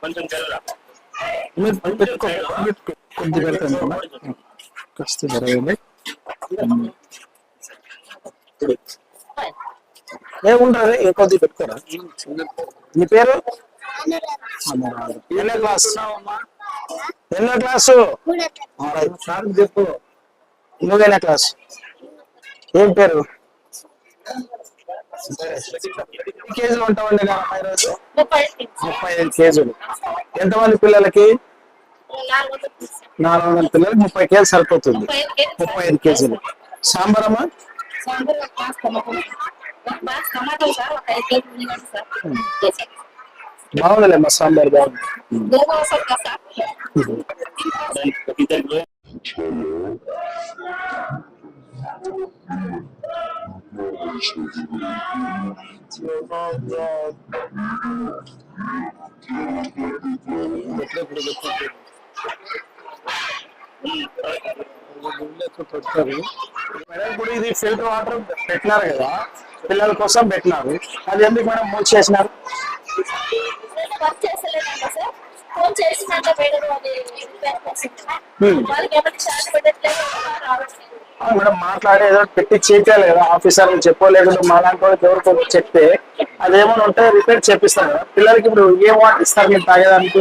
కొంచెం జరగరా మీరు పెట్టుకో పెడతాను కాస్త జరగండి ఏముంటుంది కొద్ది పెట్టుకోరా నీ పేరు ఎన్నో క్లాస్ ఎన్నో క్లాసు చెప్పు నువ్వేనా క్లాస్ ఏం పేరు? కేజీలు ఉంటామండి ముప్పై ఐదు కేజీలు. ఎంతమంది పిల్లలకి? నాలుగు వందల పిల్లలకి ముప్పై కేజీలు సరిపోతుంది. ముప్పై ఐదు కేజీలు సాంబారమ్మా? బాగుందిలేమ్మా సాంబార్ బాగుంది. మేడం ఇప్పుడు ఇది ఫిల్టర్ వాటర్ పెట్టినారు కదా పిల్లల కోసం పెట్టినారు. అది ఎందుకు మేడం ఫోన్ చేసినాక అది రిపేర్ Hmm. వాళ్ళకి పెట్టట్లేదు మేడం మాట్లాడేదో పెట్టి చేయాలి కదా ఆఫీసర్ చెప్పో లేకుంటే మా లాంటి వాళ్ళకి ఎవరికో చెప్తే అదేమైనా ఉంటే రిపేర్ చేపిస్తారు? కదా పిల్లలకి ఇప్పుడు ఏం వాటర్ ఇస్తారు మీరు తాగేదానికి?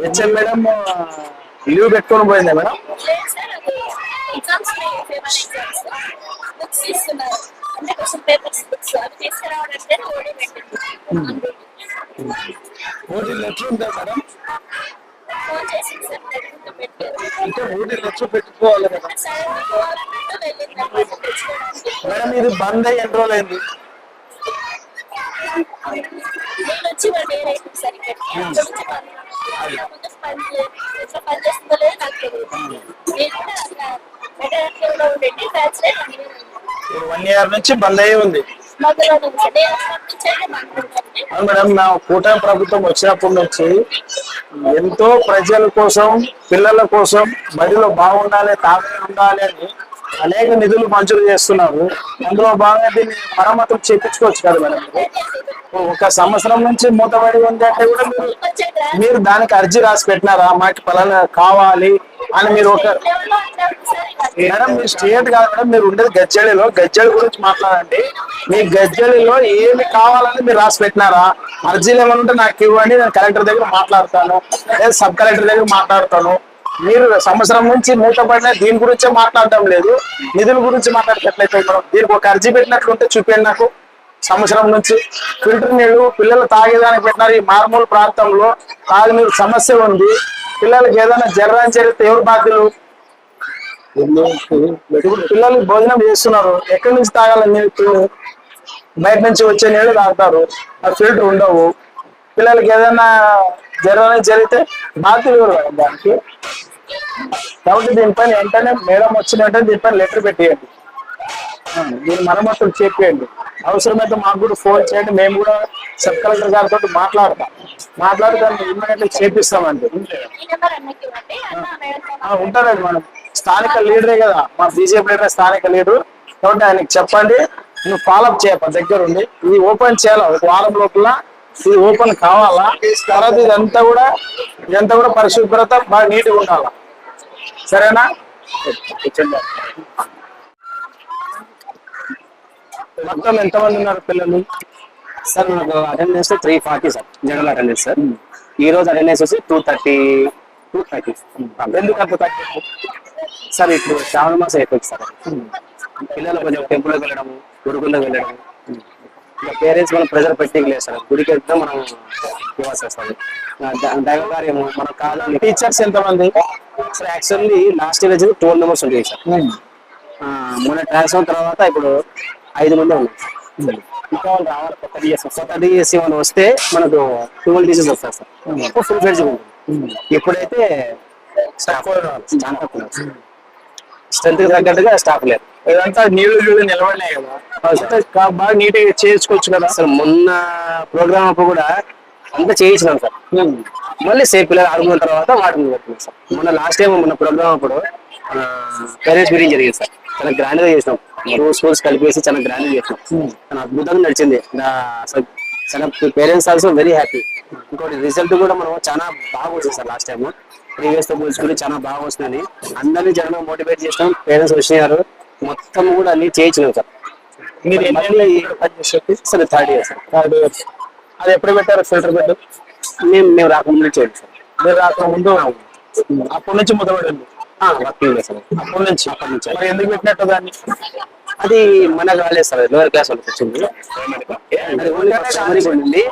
హెచ్ఎం మేడం లీవ్ పెట్టుకొని పోయిందా మేడం? ఓటీ లెటర్ ఉందా మేడం? ఫోన్ చేసి అంటే ఓటీ లెటర్ పెట్టుకోవాలి కదా. మేడం ఇది బంద్ అయ్యి ఎన్ని రోజులు అయింది? నేను వచ్చి వన్ ఇయర్ అయిపోయింది సార్ ఇక్కడికి. అక్కడ నుంచి పని చేస్తుందో లేదో నాకు తెలియదు. నేను కూడా ఉండండి వన్ ఇయర్ నుంచి బంద్ అయ్యి ఉంది. అవును మేడం నా కూటమి ప్రభుత్వం వచ్చినప్పటి నుంచి ఎంతో ప్రజల కోసం పిల్లల కోసం బడిలో బాగుండాలి తాగే ఉండాలి అని అనేక నిధులు మంజూరు చేస్తున్నారు. అందులో బాగా దీన్ని మరమ్మతులు చేపించుకోవచ్చు కదా మేడం? ఒక సంవత్సరం నుంచి మూతబడి ఉంది అంటే కూడా మీరు మీరు దానికి అర్జీ రాసి పెట్టినారా? మాకు పలానా కావాలి అని మీరు ఒక లెవెల్లో అంటారు సార్ ఇవన్నీ మేడం మీరు స్టేట్ కాదు మేడం మీరు ఉండేది గజ్జలిలో గజ్జడి గురించి మాట్లాడండి. మీ గజ్జలిలో ఏమి కావాలని మీరు రాసి పెట్టినారా? అర్జీలు ఏమైనా ఉంటే నాకు ఇవ్వండి నేను కలెక్టర్ దగ్గర మాట్లాడతాను. లేదా సబ్ కలెక్టర్ దగ్గర మాట్లాడతాను. మీరు సంవత్సరం నుంచి మూతపడిన దీని గురించే మాట్లాడటం లేదు. నిధుల గురించి మాట్లాడేటట్లయితే మేడం దీనికి ఒక అర్జీ పెట్టినట్లుంటే చూపించండి నాకు. సంవత్సరం నుంచి ఫిల్టర్ నీళ్ళు పిల్లలు తాగేదానికి పెట్టినారు ఈ మారుమూల ప్రాంతంలో. తాగునీరు సమస్య ఉంది. పిల్లలకి ఏదైనా జ్వరం జరిగితే ఎవరు బాధ్యులు ఇప్పుడు పిల్లలు భోజనం చేస్తున్నారు. ఎక్కడి నుంచి తాగాలని నీళ్ళు బయట నుంచి వచ్చే నీళ్ళు తాగుతారు? ఆ ఫిల్టర్ ఉండవు. పిల్లలకి ఏదైనా జ్వరం జరిగితే బాధ్యులు మేడం దానికి? కాబట్టి దీనిపైన వెంటనే మేడం వచ్చిన వెంటనే దీనిపైన లెటర్ పెట్టేయండి. దీని మరమ్మతులు చెప్పేయండి అవసరమైతే మాకు కూడా ఫోన్ చేయండి. మేము కూడా సబ్ కలెక్టర్ గారితో మాట్లాడతాం. మాట్లాడి దాన్ని ఇమ్మీడియట్లీ చేపిస్తామండి. మేడం ఉంటారండి మనం స్థానిక లీడరే కదా. మా బీజేపీ లీడర్ స్థానిక లీడర్. కాబట్టి ఆయనకి చెప్పండి నువ్వు ఫాలోఅప్ చేయప్ప దగ్గర ఉండి. ఇది ఓపెన్ చేయాలి? ఒక వారం లోపల ఇది ఓపెన్ కావాలా? తర్వాత ఇదంతా కూడా ఇదంతా కూడా పరిశుభ్రత బాగా నీట్గా ఉండాలా? సరేనా. మొత్తం ఎంతమంది ఉన్నారు పిల్లలు? సార్ మనకు attendance three forty sir. General attendance sir. ఈ రోజు అటెండెన్స్ వచ్చి టూ థర్టీ టూ థర్టీ ఎందుకు అంత తక్కువ సార్ ఇప్పుడు శ్రావణ మాసం అయిపోయింది సార్. పిల్లలు కొంచెం టెంపుల్కి వెళ్ళడం గురుకులకు వెళ్ళడం పేరెంట్స్ మనం ప్రెజర్ పెట్టింగ్ లేదు సార్. గుడికి వెళ్తే మనం ఇవ్వాల్సి వస్తుంది దైవ కార్యము మనం కాదని టీచర్స్ ఎంతమంది? సార్ యాక్చువల్లీ లాస్ట్ ఇయర్ వచ్చి ట్వెల్వ్ మెంబర్స్ ఉండేవి సార్. ఆ, మొన్న ట్రాన్స్ఫర్ తర్వాత ఇప్పుడు ఐదు మంది ఉన్నాయి ఇంకా వాళ్ళు రావాలి కొత్త డిఎస్సి కొత్త డిఎస్సి వాళ్ళు వస్తే మనకు ట్వెల్వ్ టీచర్స్ వస్తారు సార్. ఫుల్ ఫ్లెడ్జ్ ఉంటుంది ఇప్పుడైతే స్టాఫ్ చాలా తక్కువ స్ట్రెంత్ తగ్గట్టుగా స్టాఫ్ లేదు ఇదంతా నీళ్ళు నీళ్ళు నిలబడినాయి కదా. కా- బాగా నీట్గా చేసుకోవచ్చు కదా. అసలు మొన్న ప్రోగ్రామ్ అప్పుడు కూడా అంతా చేయించినాం సార్. మళ్ళీ సేఫ్ పిల్లలు ఆడుకున్న తర్వాత వాటిని పెట్టినాం సార్. మొన్న లాస్ట్ టైం మొన్న ప్రోగ్రామ్ అప్పుడు పేరెంట్స్ మీటింగ్ జరిగింది సార్. చాలా గ్రాండ్గా చేసినాం. టూ స్కూల్స్ కలిపేసి చాలా గ్రాండ్గా చేసినాం. చాలా అద్భుతంగా నడిచింది. చాలా పేరెంట్స్ ఆల్సో వెరీ హ్యాపీ ఇంకోటి రిజల్ట్ కూడా మనం చాలా బాగా వచ్చింది సార్ లాస్ట్ టైం ప్రీవియస్తో పోల్చుకుని చాలా బాగా వస్తుందని అందరినీ జనం మోటివేట్ చేసినాం పేరెంట్స్ వచ్చినారు మొత్తం కూడా అన్ని చేయించినాం సార్. మీరు ఎన్ని sir third year sir. Third years అది ఎప్పుడు పెట్టారు ఫిల్టర్ బెడ్ మేము మేము రాకముందు చేయండి సార్. మీరు రాక ముందు అప్పటి నుంచి మొదలుపడింది వర్కింగ్ సార్. అప్పటి నుంచి. అప్పటి నుంచి. ఎందుకు పెట్టినట్టు దాన్ని? అది మన కాలేదు సార్ లోయర్ క్లాస్ వాళ్ళకి వచ్చింది. అది ఓన్లీ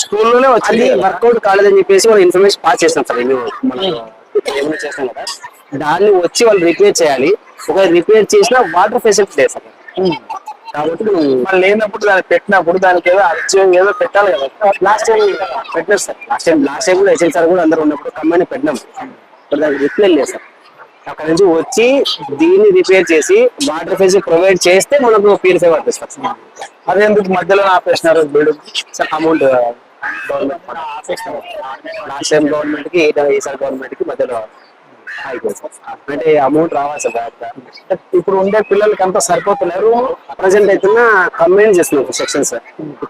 స్కూల్లోనే వచ్చింది వర్కౌట్ కాలేదని చెప్పేసి వాళ్ళు ఇన్ఫర్మేషన్ పాస్ చేస్తాం సార్ మేము మనం ఏమైనా చేస్తాం కదా. దాన్ని వచ్చి వాళ్ళు రిపేర్ చేయాలి. ఒకవేళ రిపేర్ చేసినా వాటర్ ఫెసిలిటీ లేదు సార్. కాబట్టి మనం లేనప్పుడు దాన్ని పెట్టినప్పుడు దానికి ఏదో అర్జం ఏదో పెట్టాలి కదా. లాస్ట్ టైం పెట్టలేదు sir. Last time last time కూడా హెచ్ఎల్ సార్ కూడా అందరూ ఉన్నప్పుడు కమ్మని పెట్టినాం. ఇప్పుడు దానికి రిప్లై లేదు సార్. అక్కడ నుంచి వచ్చి దీన్ని రిపేర్ చేసి వాటర్ ఫెసిలిటీ ప్రొవైడ్ చేస్తే మనకు ప్యూరిఫై వాటర్ సార్. అది ఎందుకు మధ్యలో ఆపేసినారు build sir amount last time గవర్నమెంట్కి ఈసారి గవర్నమెంట్కి మధ్యలో సార్ అంటే అమౌంట్ రావాలి సార్ ఇప్పుడు ఉండే పిల్లలకి అంతా సరిపోతున్నారు ప్రజెంట్ అయితే కంప్లైంట్ చేస్తున్నారు సెక్షన్స్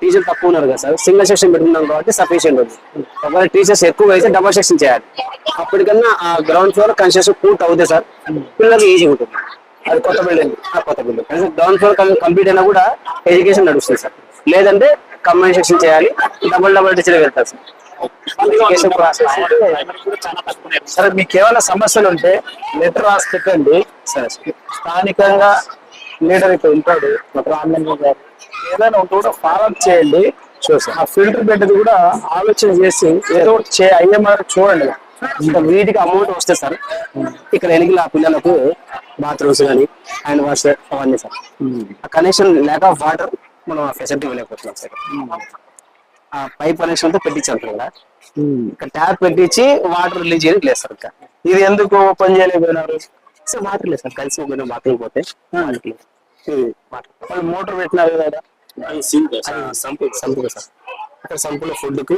టీచర్ తక్కువ ఉన్నారు కదా సార్. సింగిల్ సెక్షన్ పెట్టుకున్నాం కాబట్టి సఫిషియెంట్ ఉంది. ఒకవేళ టీచర్స్ ఎక్కువ అయితే డబల్ సెక్షన్ చేయాలి. అప్పటికన్నా ఆ గ్రౌండ్ ఫ్లోర్ కన్స్ట్రక్షన్ పూర్తి అవుతుంది సార్. పిల్లలకి ఈజీ ఉంటుంది. అది కొత్త బిల్డింగ్ కొత్త బిల్డింగ్ గ్రౌండ్ ఫ్లోర్ కంప్లీట్ అయినా కూడా ఎడ్యుకేషన్ నడుస్తుంది సార్. లేదంటే కంబైన్ సెక్షన్ చేయాలి. డబల్ డబల్ టీచర్ వెళ్తారు సార్. సరే మీకు ఏమైనా సమస్యలు ఉంటే లెటర్ రాసి పెట్టండి సరే స్థానికంగా లీడర్ ఇక్కడ ఉంటాడు రామలింగం గారు ఏదైనా ఉంటే కూడా ఫాలోఅప్ చేయండి. ఆ ఫిల్టర్ బెడ్ కూడా ఆలోచన చేసి ఏదో చే అయ్యే మరి చూడండి. ఇంకా వీటికి అమౌంట్ వస్తే సార్ ఇక్కడ ఎనికిల ఆ పిల్లలకు బాత్రూమ్స్ కానీ హ్యాండ్ వాష్ అవన్నీ sir. Connection lack of water మనం ఆ ఫెసిలిటీ ఇవ్వలేకపోతున్నాం సార్. ఆ పైప్ కనెక్షన్తో పెట్టించాం కదా ఇక్కడ ట్యాప్ పెట్టించి వాటర్ రిలీజ్ చేయడానికి లేదు సార్ ఇంకా. ఇది ఎందుకు ఓపెన్ చేయలేకపోయినారు? సార్ వాటర్ లేదు సార్ కలిసి పోయిన పోతే. వాటర్. వాటర్. వాళ్ళు మోటార్ పెట్టినారు కదా సంపు సంపు సార్ అక్కడ సంపులో ఫుడ్కు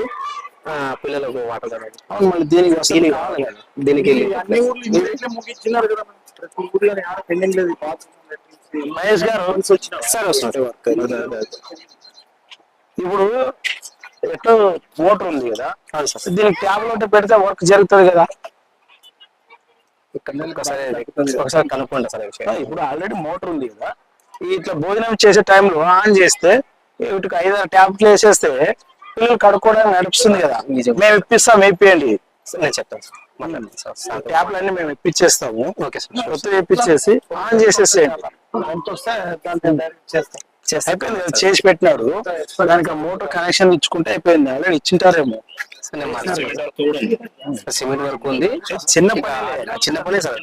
ఆ, పిల్లలకు వాటర్ అవును మళ్ళీ దీనికి దీనికి. దీనికి అన్ని మహేష్ గారు సార్ వస్తున్నారు ఇప్పుడు ఎటో మోటార్ ఉంది కదా దీనికి ట్యాబ్లో పెడితే వర్క్ జరుగుతుంది కదా. ఒకసారి కనుక్కోండి సార్. ఇప్పుడు ఆల్రెడీ మోటార్ ఉంది కదా. ఇట్లా భోజనం చేసే టైంలో ఆన్ చేస్తే వీటికి ఐదారు ట్యాబ్లు వేసేస్తే పిల్లలు కడుక్కోవడానికి నడుస్తుంది కదా. మేము ఇప్పిస్తాం ఇప్పియండి. సార్, నేను చెప్తాను ట్యాబ్లు అన్ని మేము ఇప్పించేస్తాము. Okay sir. కొత్త ఇప్పించేసి ఆన్ చేసేసేయండి. అయిపోయింది. చేసి పెట్టినాడు దానికి మోటార్ కనెక్షన్ ఇచ్చుకుంటే అయిపోయింది. ఆల్రెడీ ఇచ్చింటారేమో. సార్. సార్, సిమెంట్ వర్క్ ఉంది. చిన్న పని చిన్న పనే సార్.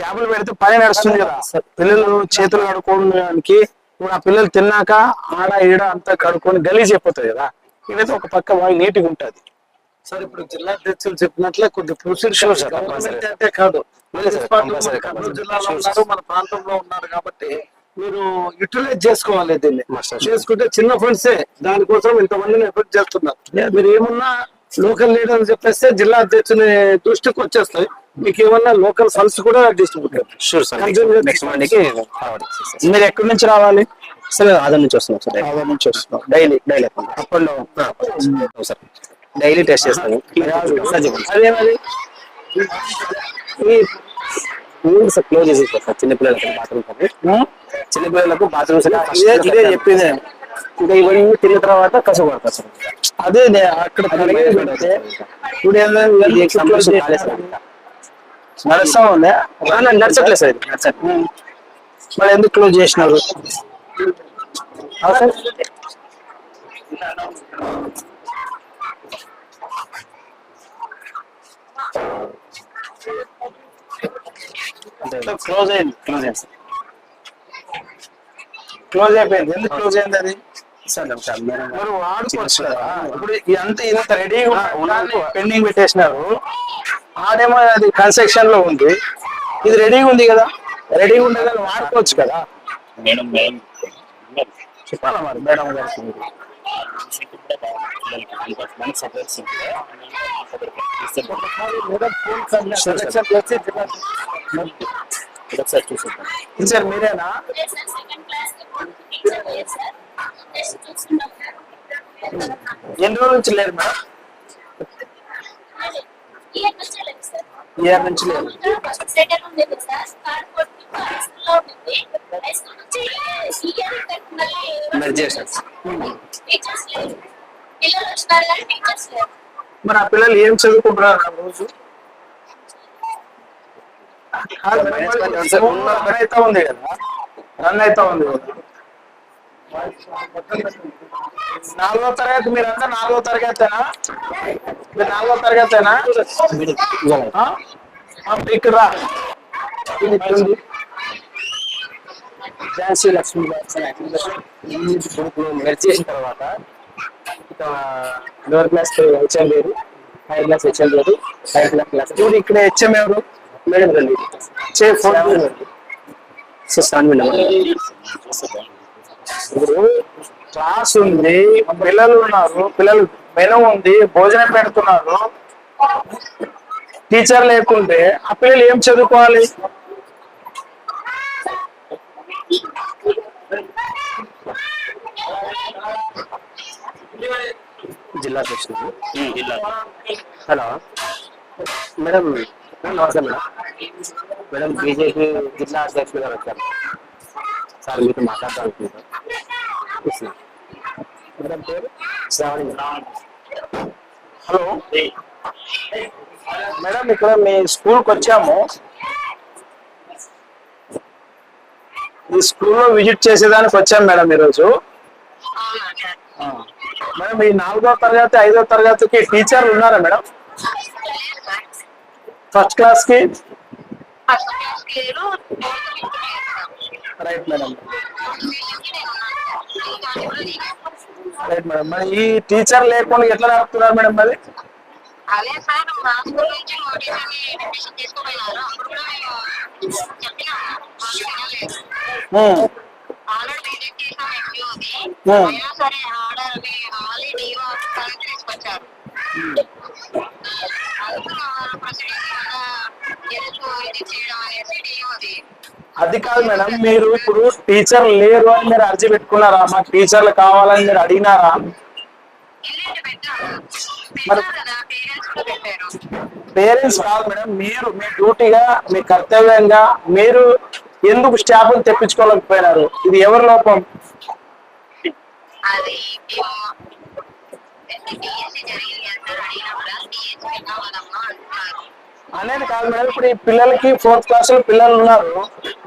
ట్యాబ్లు పెడితే పని నడుస్తుంది కదా. పిల్లలు చేతులు కడుక్కోవడానికి ఇప్పుడు ఆ పిల్లలు తిన్నాక ఆడ ఈడ అంతా కడుక్కొని గలీజ్ అయిపోతుంది కదా. ఇదైతే ఒక పక్క బాగా నీట్గా ఉంటది. సార్ ఇప్పుడు జిల్లా అధ్యక్షులు చెప్పినట్లే కొద్ది sir. గవర్నమెంట్ అంటే కాదు. జిల్లాలో ఉన్నారు. మన ప్రాంతంలో ఉన్నారు కాబట్టి మీరు యూటిలైజ్ చేసుకోవాలి దీన్ని. చేసుకుంటే చిన్న ఫండ్సే దానికోసం ఇంతమందిని ఎఫెక్ట్ చేస్తున్నారు. మీరు ఏమన్నా లోకల్ లీడర్ అని చెప్పేస్తే జిల్లా అధ్యక్షుని దృష్టికి వచ్చేస్తాయి. మీకు ఏమన్నా లోకల్ ఫండ్స్ కూడా డిస్ట్రిబ్యూట్ షూర్ సార్. మీరు ఎక్కడి నుంచి రావాలి? సార్ ఆధార్ నుంచి వస్తున్నాం సార్ ఆదా నుంచి వస్తున్నాం daily daily up and down sir. Daily test చేస్తాను. అదేమది సార్ క్లోజ్ చేసేసారు సార్ చిన్నపిల్లలకు బాత్రూమ్స్ అని చిన్నపిల్లలకు బాత్రూమ్స్ ఇదే. చెప్పింది ఇంకా ఇవన్నీ తిన్న తర్వాత కసు పడతారు సార్ అదే అక్కడ. ఇప్పుడు. నడుస్తా ఉందా నచ్చట్లేదు సార్ ఇది నచ్చట్లేదు. మరి ఎందుకు క్లోజ్ చేసినారు సార్? క్లోజ్ అయింది క్లోజ్ సార్. క్లోజ్ అయిపోయింది. ఎందుకు క్లోజ్ అయింది అది? మరి వాడుకోవచ్చు కదా. ఇప్పుడు ఇంత ఇంత రెడీగా పెండింగ్ పెట్టేసినారు. ఆడేమో అది కన్స్ట్రక్షన్లో ఉంది. ఇది రెడీగా ఉంది కదా? రెడీగా ఉండే కదా వాడుకోవచ్చు కదా. Madam madam. చెప్పాలా మరి? మేడం గారికి మనకి సపరేట్ సింక్ సెలక్షన్ చేసి జిల్లా ఒకసారి చూసుకుంటాం టీచర్ మీరేనా లేదు సార్ సెకండ్ క్లాస్ టీచర్ లేదు సార్ టెస్ట్ చూస్తున్నాం ఎన్ని రోజుల నుంచి లేదు మేడం ఇయర్ నుంచి లేదు సార్ ఇయర్ నుంచి లేదు ఫస్ట్ సెకండ్ ఉండేది సార్ థర్డ్ ఫోర్త్ హై స్కూల్లో ఉంటుంది హై స్కూల్ నుంచి ఇయర్ మళ్ళీ మెర్జ్ చేశారు టీచర్స్ లేరు పిల్లలు వచ్చినారు కానీ టీచర్స్ లేరు మరి ఆ పిల్లలు ఏం చదువుకుంటున్నారు రోజు రన్ అవుతా ఉంది కదా? రన్ అవుతా ఉంది కదా? నాలుగో తరగతి మీరంతా నాలుగో తరగతేనా? మీరు నాలుగో తరగతేనా? ఇక్కడ రా. ఝాన్సీ లక్ష్మీ మెర్జ్ చేసిన తర్వాత లోవర్ క్లాస్ హెచ్ఎం లేదు హైయర్ క్లాస్ హెచ్ఎం లేదు హైయర్ క్లాస్ క్లాస్ చూడు ఇక్కడ హెచ్ఎం ఎవరు? మేడం రండి. చే ఫోన్ సో సాన్వి ఇప్పుడు క్లాస్ ఉంది పిల్లలు ఉన్నారు పిల్లలు మెను ఉంది భోజనం పెడుతున్నారు. టీచర్ లేకుంటే ఆ పిల్లలు ఏం చదువుకోవాలి? జిల్లా అధ్యక్షుడు జిల్లా. హలో. మేడం నమస్తే మేడం. మేడం బీజేపీ జిల్లా అధ్యక్షుడు గారు వచ్చారు. సార్ మీతో మాట్లాడదాం మేడం పేరు? శ్రావణి హలో. మేడం ఇక్కడ మీ స్కూల్కి వచ్చాము. ఈ స్కూల్లో విజిట్ చేసేదానికి వచ్చాం మేడం ఈరోజు. మేడం ఈ నాలుగో తరగతి ఐదో తరగతికి టీచర్లు ఉన్నారా మేడం? ఫస్ట్ క్లాస్కి? రైట్ మేడం రైట్ మేడం మరి ఈ టీచర్ లేకుండా ఎట్లా నడుపుతున్నారు మేడం మరి? అదే సార్ మా స్కూల్ నుంచి అడ్మిషన్ తీసుకోపోయినారు. అప్పుడు కూడా మేము చెప్పినాము అది కాదు మేడం మీరు ఇప్పుడు టీచర్ లేరు అని మీరు అర్జీ పెట్టుకున్నారా? మాకు టీచర్లు కావాలని మీరు అడిగినారా? పేరెంట్స్ కాదు మేడం మీరు మీ డ్యూటీగా మీ కర్తవ్యంగా మీరు ఎందుకు స్టాఫ్ తెప్పించుకోలేకపోయినారు? ఇది ఎవరి లోపం? అనేది కాదు మేడం ఇప్పుడు ఈ పిల్లలకి ఫోర్త్ క్లాస్లో పిల్లలు ఉన్నారు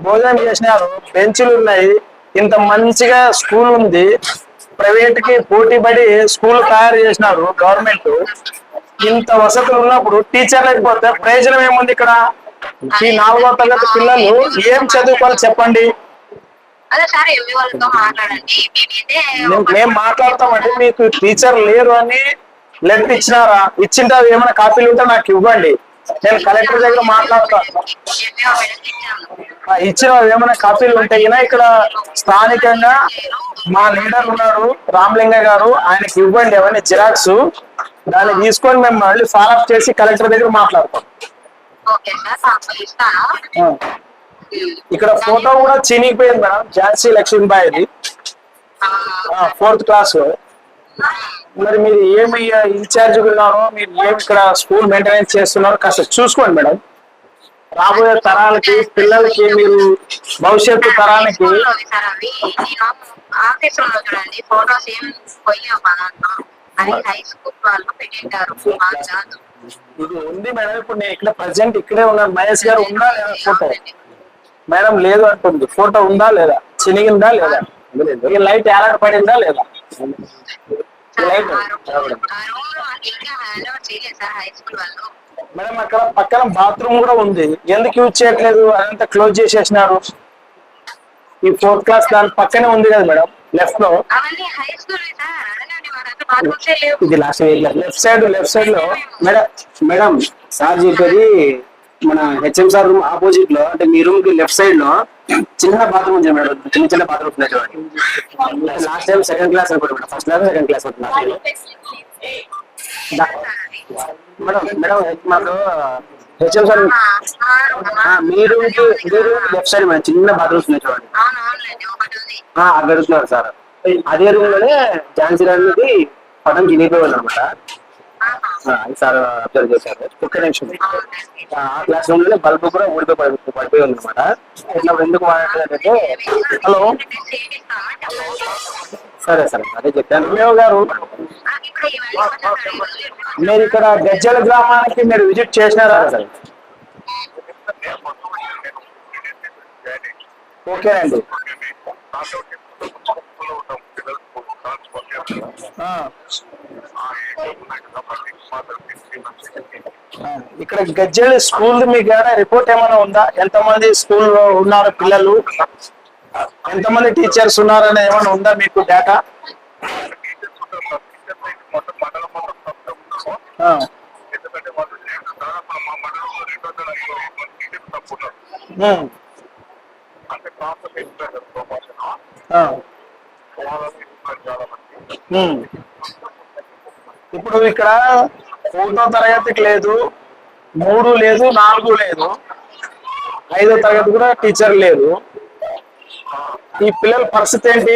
భోజనం చేసినారు బెంచ్లు ఉన్నాయి ఇంత మంచిగా స్కూల్ ఉంది ప్రైవేట్కి పోటీ పడి స్కూల్ తయారు చేసినారు గవర్నమెంట్. ఇంత వసతులు ఉన్నప్పుడు టీచర్ లేకపోతే ప్రయోజనం ఏముంది ఇక్కడ? ఈ నాలుగో తరగతి పిల్లలు ఏం చదువుకోవాలి చెప్పండి? మేము- మాట్లాడతామండి. మీకు టీచర్ లేరు అని లెటర్ ఇచ్చినారా? ఇచ్చింటే ఏమైనా కాపీలు ఉంటే నాకు ఇవ్వండి. నేను కలెక్టర్ దగ్గర మాట్లాడతాను ఆ ఇచ్చిన ఏమైనా కాపీలు ఉంటే గినా ఇక్కడ స్థానికంగా మా లీడర్ ఉన్నారు రామలింగ గారు. ఆయనకి ఇవ్వండి అవన్నీ జిరాక్స్. దాన్ని తీసుకొని మేము మళ్ళీ ఫాలోఅప్ చేసి కలెక్టర్ దగ్గర మాట్లాడతాం. ఇక్కడ ఫోటో కూడా చినిగిపోయింది మేడం ఝాన్సీ లక్ష్మీబాయిది. ఫోర్త్ క్లాస్ మరి మీరు ఏమి ఇన్ఛార్జ్ ఉన్నారో మీరు ఏమి ఇక్కడ స్కూల్ మెయింటెనెన్స్ చేస్తున్నారో కాస్త చూసుకోండి మేడం. రాబోయే తరాలకి పిల్లలకి మీరు భవిష్యత్తు తరానికి స్కూల్లో సార్ అవి. నేను ఆఫీస్లో చూడండి ఫోటోస్ ఏం దాంట్లో. అది హై స్కూల్ వాళ్ళు పెట్టింటారు. ఇది ఉంది మేడం ఇప్పుడు నేను ఇక్కడ ప్రజెంట్ ఇక్కడే ఉన్నాను. మహేష్ గారు ఉందా లేదా? ఫోటో మేడం లేదు అంటుంది. ఫోటో ఉందా లేదా? చినిగిందా లేదా? ఈ లైట్ ఏలాడ పడిందా లేదా? లైట్ మేడం అక్కడ పక్కన బాత్రూమ్ కూడా ఉంది. ఎందుకు యూజ్ చేయట్లేదు? అదంతా క్లోజ్ చేసేసినారు. ఈ ఫోర్త్ క్లాస్ దాని పక్కనే ఉంది కదా మేడం లెఫ్ట్లో. ఇది లాస్ట్ లెఫ్ట్ సైడ్ లెఫ్ట్ సైడ్లో మేడం మేడం సార్ చెప్పేది మన హెచ్ఎం సార్ రూమ్ ఆపోజిట్లో అంటే మీ రూమ్కి లెఫ్ట్ సైడ్లో చిన్న బాత్రూమ్ ఉంది మేడం చిన్న చిన్న బాత్రూమ్ ఉన్నాయి చూడండి. లాస్ట్ టైం సెకండ్ క్లాస్ అనుకోండి madam first class second class facility madam madam మాకు హెచ్ఎం సార్ మీ రూమ్కి మీ రూమ్ లెఫ్ట్ సైడ్ మేడం చిన్న బాత్రూమ్స్ ఉన్నాయి చూడండి. అక్కడ అడుగుతున్నారు సార్. అదే రూమ్లోనే ఝాన్సీ రాణిది పటం చినిగిపోయింది అనమాట సార్ అబ్జర్వ్ చేశారు. ఒక్క నిమిషం. ఆ క్లాస్ రూమ్లోనే బల్బ్ కూడా ఊడిపోయి పడి- పడిపోయి ఉంది అనమాట ఇట్లా ఎందుకు వాడంటే హలో? సరే సరే అదే చెప్పాను. ఎంఏఓ గారు. మీరు ఇక్కడ గజ్జల గ్రామానికి మీరు విజిట్ చేసినారా? సరే ఓకే అండి ఆ, ఆ, ఇక్కడ గజ్జల్ స్కూల్ మీకు రిపోర్ట్ ఏమైనా ఉందా? ఎంతమంది స్కూల్లో ఉన్నారు పిల్లలు? ఎంతమంది టీచర్స్ ఉన్నారని ఏమైనా ఉందా మీకు డేటా అంటే ఇప్పుడు ఇక్కడ ఒకటో తరగతికి లేదు మూడు లేదు నాలుగు లేదు. ఐదో తరగతి కూడా టీచర్ లేదు ఈ పిల్లల పరిస్థితి ఏంటి?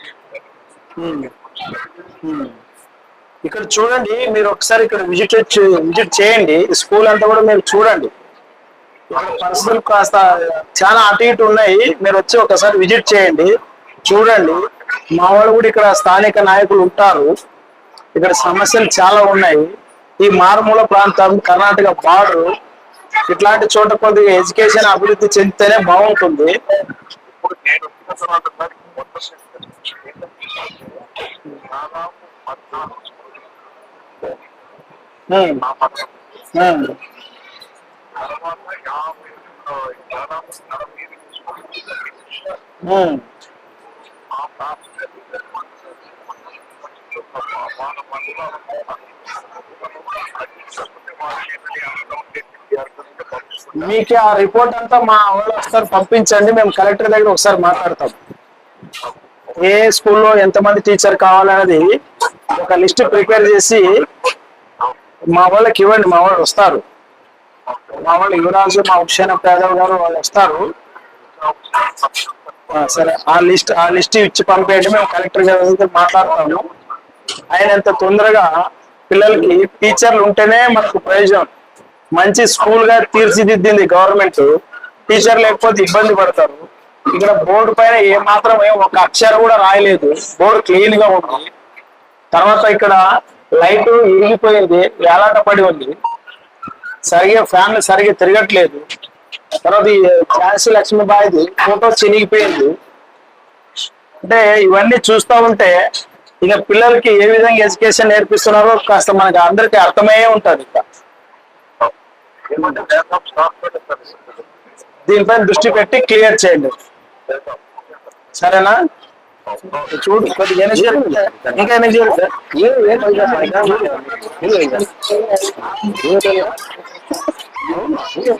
ఇక్కడ చూడండి మీరు ఒకసారి ఇక్కడ విజిట్ విజిట్ చేయండి. స్కూల్ అంతా కూడా మీరు చూడండి. పర్సనల్ పరిస్థితులు కాస్త చాలా అటు ఇటు ఉన్నాయి. మీరు వచ్చి ఒకసారి విజిట్ చేయండి. చూడండి. మా వాళ్ళు కూడా ఇక్కడ స్థానిక నాయకులు ఉంటారు. ఇక్కడ సమస్యలు చాలా ఉన్నాయి. ఈ మారుమూల ప్రాంతం కర్ణాటక బార్డర్ ఇట్లాంటి చోట కొద్దిగా ఎడ్యుకేషన్ అభివృద్ధి చెందితేనే బాగుంటుంది. మీకు ఆ రిపోర్ట్ అంతా మా వాళ్ళు ఒకసారి పంపించండి మేము కలెక్టర్ దగ్గర ఒకసారి మాట్లాడతాం. ఏ స్కూల్లో ఎంతమంది టీచర్ కావాలనేది ఒక లిస్ట్ ప్రిపేర్ చేసి మా వాళ్ళకి ఇవ్వండి మా వాళ్ళు వస్తారు. మా వాళ్ళు యువరాజు మా ఉక్షేణ పేదవ్ గారు వాళ్ళు వస్తారు. సరే ఆ లిస్ట్ ఆ లిస్ట్ ఇచ్చి పంపేయండి మేము కలెక్టర్ గారితో మాట్లాడతాము. అయినంత తొందరగా పిల్లలకి టీచర్లు ఉంటేనే మనకు ప్రయోజనం. మంచి స్కూల్గా తీర్చిదిద్దింది గవర్నమెంట్. టీచర్ లేకపోతే ఇబ్బంది పడతారు. ఇక్కడ బోర్డు పైన ఏ మాత్రం ఒక అక్షరం కూడా రాయలేదు. బోర్డు క్లీన్గా ఉంది. తర్వాత ఇక్కడ లైట్ ఇరిగిపోయింది. వేలాట పడి ఉంది. సరిగా ఫ్యాన్లు సరిగా తిరగట్లేదు. తర్వాత ఈ ఝాన్సీ లక్ష్మీబాయిది ఫోటో చినిగిపోయింది. అంటే ఇవన్నీ చూస్తూ ఉంటే ఇక పిల్లలకి ఏ విధంగా ఎడ్యుకేషన్ నేర్పిస్తున్నారో కాస్త మనకి అందరికి అర్థమయ్యే ఉంటుంది ఇక. దీనిపైన దృష్టి పెట్టి క్లియర్ చేయండి. సరేనా చూడు కొద్దిగా ఎనర్జీ ఇంకా ఎనర్జీ సార్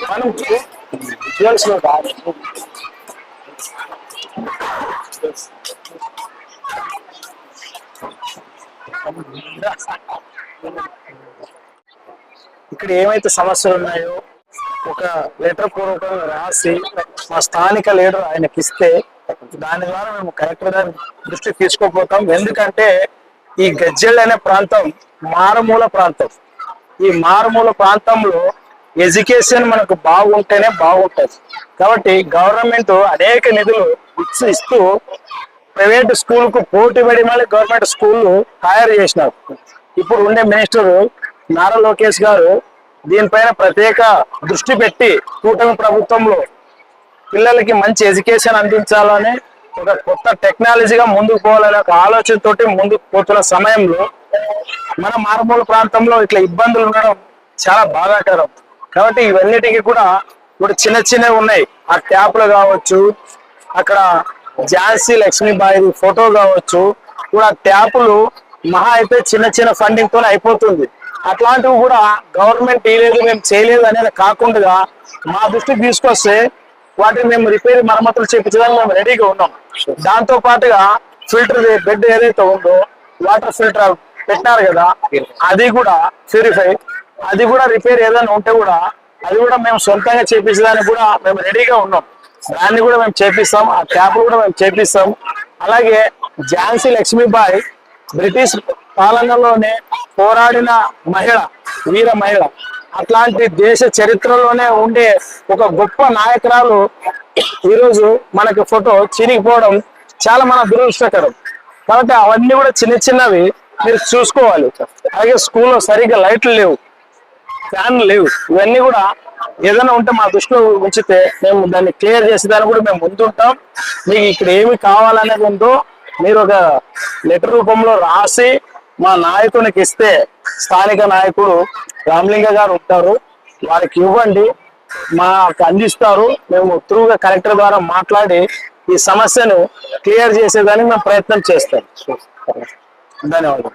మనం visuals లో కాదు. ఇక్కడ ఏమైతే సమస్యలు ఉన్నాయో ఒక లెటర్ పూర్వకంగా రాసి మా స్థానిక లీడర్ ఆయనకి ఇస్తే దాని ద్వారా మేము కలెక్టర్ గారి దృష్టికి తీసుకోపోతాం ఎందుకంటే ఈ గజ్జెల్ అనే ప్రాంతం మారుమూల ప్రాంతం. ఈ మారుమూల ప్రాంతంలో ఎడ్యుకేషన్ మనకు బాగుంటేనే బాగుంటుంది. కాబట్టి గవర్నమెంట్ అనేక నిధులు ఇస్తూ ప్రైవేట్ స్కూల్కు పోటీ పడి మళ్ళీ గవర్నమెంట్ స్కూల్ తయారు చేసినారు. ఇప్పుడు ఉండే మినిస్టర్ నారా లోకేష్ గారు దీనిపైన ప్రత్యేక దృష్టి పెట్టి కూటమి ప్రభుత్వంలో పిల్లలకి మంచి ఎడ్యుకేషన్ అందించాలని ఒక కొత్త టెక్నాలజీగా ముందుకు పోవాలనే ఒక ఆలోచనతోటి ముందుకు పోతున్న సమయంలో మన మారుమూల ప్రాంతంలో ఇట్లా ఇబ్బందులు ఉండడం చాలా బాధాకరం. కాబట్టి ఇవన్నిటికీ కూడా ఇప్పుడు చిన్న చిన్నవి ఉన్నాయి. ఆ ట్యాప్లు కావచ్చు అక్కడ ఝాన్సీ లక్ష్మీబాయి ఫోటో కావచ్చు కూడా ట్యాపులు మహా అయితే చిన్న చిన్న ఫండింగ్తో అయిపోతుంది. అట్లాంటివి కూడా గవర్నమెంట్ ఇయ్యలేదు మేము చేయలేదు అనేది కాకుండా మా దృష్టికి తీసుకొస్తే వాటిని మేము రిపేర్ మరమ్మతులు చేపించడానికి మేము రెడీగా ఉన్నాం. దాంతో పాటుగా ఫిల్టర్ బెడ్ ఏదైతే ఉందో వాటర్ ఫిల్టర్ పెట్టినారు కదా అది కూడా ప్యూరిఫై. అది కూడా రిపేర్ ఏదైనా ఉంటే కూడా అది కూడా మేము సొంతంగా చేపించడానికి కూడా మేము రెడీగా ఉన్నాం. దాన్ని కూడా మేము చేపిస్తాం ఆ ట్యాప్ కూడా మేము చేపిస్తాం. అలాగే ఝాన్సీ లక్ష్మీబాయి బ్రిటిష్ పాలనలోనే పోరాడిన మహిళ వీర మహిళ. అట్లాంటి దేశ చరిత్రలోనే ఉండే ఒక గొప్ప నాయకురాలు ఈరోజు మనకి ఫోటో చిరిగిపోవడం చాలా మన దురదృష్టకరం. కాబట్టి అవన్నీ కూడా చిన్న చిన్నవి మీరు చూసుకోవాలి. అలాగే స్కూల్లో సరిగ్గా లైట్లు లేవు ఫ్యాన్లు లేవు. ఇవన్నీ కూడా ఏదైనా ఉంటే మా దృష్టిలో ఉంచితే మేము దాన్ని క్లియర్ చేసేదాన్ని కూడా మేము ముందుంటాం. మీకు ఇక్కడ ఏమి కావాలనేది ఉందో మీరు ఒక లెటర్ రూపంలో రాసి మా నాయకునికి ఇస్తే స్థానిక నాయకుడు రామలింగ గారు ఉంటారు. వారికి ఇవ్వండి. మాకు అందిస్తారు. మేము త్రూగా కలెక్టర్ ద్వారా మాట్లాడి ఈ సమస్యను క్లియర్ చేసేదానికి మేము ప్రయత్నం చేస్తాం. ధన్యవాదాలు.